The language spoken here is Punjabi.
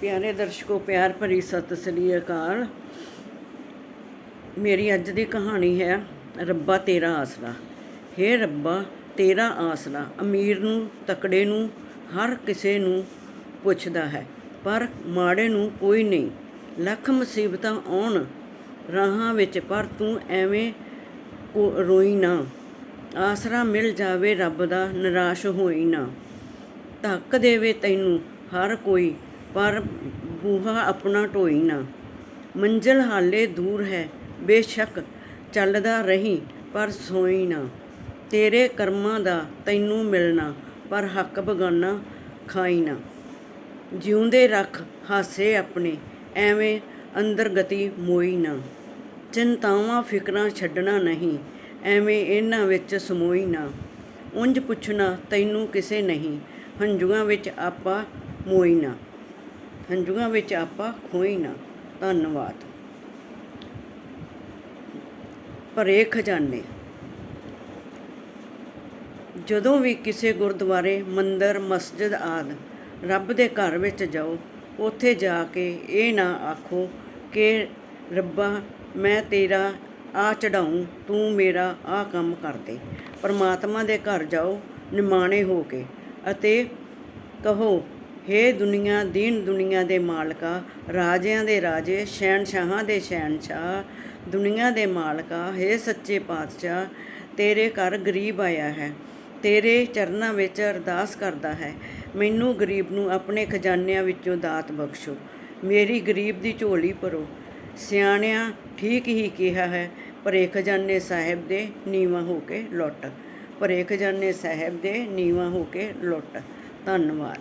ਪਿਆਰੇ ਦਰਸ਼ਕੋ, ਪਿਆਰ ਭਰੀ ਸਤਿ ਸ੍ਰੀ ਅਕਾਲ। ਮੇਰੀ ਅੱਜ ਦੀ ਕਹਾਣੀ ਹੈ, ਰੱਬਾ ਤੇਰਾ ਆਸਰਾ। ਹੇ ਰੱਬਾ, ਤੇਰਾ ਆਸਰਾ। ਅਮੀਰ ਨੂੰ, ਤਕੜੇ ਨੂੰ, ਹਰ ਕਿਸੇ ਨੂੰ ਪੁੱਛਦਾ ਹੈ, ਪਰ ਮਾੜੇ ਨੂੰ ਕੋਈ ਨਹੀਂ। ਲੱਖ ਮੁਸੀਬਤਾਂ ਆਉਣ ਰਾਹਾਂ ਵਿੱਚ, ਪਰ ਤੂੰ ਐਵੇਂ ਰੋਈ ਨਾ। ਆਸਰਾ ਮਿਲ ਜਾਵੇ, ਰੱਬ ਦਾ ਨਿਰਾਸ਼ ਹੋਈ ਨਾ। ਧੱਕ ਦੇਵੇ ਤੈਨੂੰ ਹਰ ਕੋਈ। ਪਰ ਬੂਹਾ ਆਪਣਾ ਢੋਈ ਨਾ। ਮੰਜ਼ਲ ਹਾਲੇ ਦੂਰ ਹੈ, ਬੇਸ਼ੱਕ ਚੱਲਦਾ ਰਹੀ, ਪਰ ਸੋਈ ਨਾ। ਤੇਰੇ ਕਰਮਾਂ ਦਾ ਤੈਨੂੰ ਮਿਲਣਾ, ਪਰ ਹੱਕ ਬਗਾਨਾ ਖਾਈ ਨਾ। ਜਿਉਂਦੇ ਰੱਖ ਹਾਸੇ ਆਪਣੇ, ਐਵੇਂ ਅੰਦਰ ਗਤੀ ਮੋਈ ਨਾ। ਚਿੰਤਾਵਾਂ, ਫਿਕਰਾਂ ਛੱਡਣਾ ਨਹੀਂ, ਐਵੇਂ ਇਹਨਾਂ ਵਿੱਚ ਸਮੋਈ ਨਾ। ਉਂਝ ਪੁੱਛਣਾ ਤੈਨੂੰ ਕਿਸੇ ਨਹੀਂ, ਹੰਝੂਆਂ ਵਿੱਚ ਆਪਾ ਮੋਈ ਨਾ। ਹੰਝੂਆਂ ਵਿੱਚ ਆਪਾਂ ਖੋਈ ਨਾ। ਧੰਨਵਾਦ। ਭਰੇ ਖਜ਼ਾਨੇ। ਜਦੋਂ ਵੀ ਕਿਸੇ ਗੁਰਦੁਆਰੇ, ਮੰਦਰ, ਮਸਜਿਦ ਆਦ ਰੱਬ ਦੇ ਘਰ ਵਿੱਚ ਜਾਓ, ਉੱਥੇ ਜਾ ਕੇ ਇਹ ਨਾ ਆਖੋ ਕਿ, ਰੱਬਾ, ਮੈਂ ਤੇਰਾ ਆ ਚੜਾਉਂ ਤੂੰ ਮੇਰਾ ਆ ਕੰਮ ਕਰ ਦੇ। ਪਰਮਾਤਮਾ ਦੇ ਘਰ ਜਾਓ, ਨਿਮਾਣੇ ਹੋ ਕੇ ਅਤੇ ਕਹੋ ਹੇ ਦੁਨੀਆ, ਦੀਨ ਦੁਨੀਆ ਦੇ ਮਾਲਕਾ, ਰਾਜਿਆਂ ਦੇ ਰਾਜੇ, ਸ਼ਹਿਨਸ਼ਾਹਾਂ ਦੇ ਸ਼ਹਿਨਸ਼ਾਹ, ਦੁਨੀਆ ਦੇ ਮਾਲਕਾ, ਹੇ ਸੱਚੇ ਪਾਤਸ਼ਾਹ, ਤੇਰੇ ਘਰ ਗਰੀਬ ਆਇਆ ਹੈ, ਤੇਰੇ ਚਰਨਾਂ ਵਿੱਚ ਅਰਦਾਸ ਕਰਦਾ ਹੈ, ਮੈਨੂੰ ਗਰੀਬ ਨੂੰ ਆਪਣੇ ਖਜ਼ਾਨਿਆਂ ਵਿੱਚੋਂ ਦਾਤ ਬਖਸ਼ੋ, ਮੇਰੀ ਗਰੀਬ ਦੀ ਝੋਲੀ ਭਰੋ। ਸਿਆਣਿਆਂ ਠੀਕ ਹੀ ਕਿਹਾ ਹੈ, ਭਰੇ ਖਜ਼ਾਨੇ ਸਾਹਿਬ ਦੇ ਨੀਵਾ ਹੋ ਕੇ ਲੁੱਟ, ਭਰੇ ਖਜ਼ਾਨੇ ਸਾਹਿਬ ਦੇ ਨੀਵਾ ਹੋ ਕੇ ਲੁੱਟ। ਧੰਨਵਾਦ।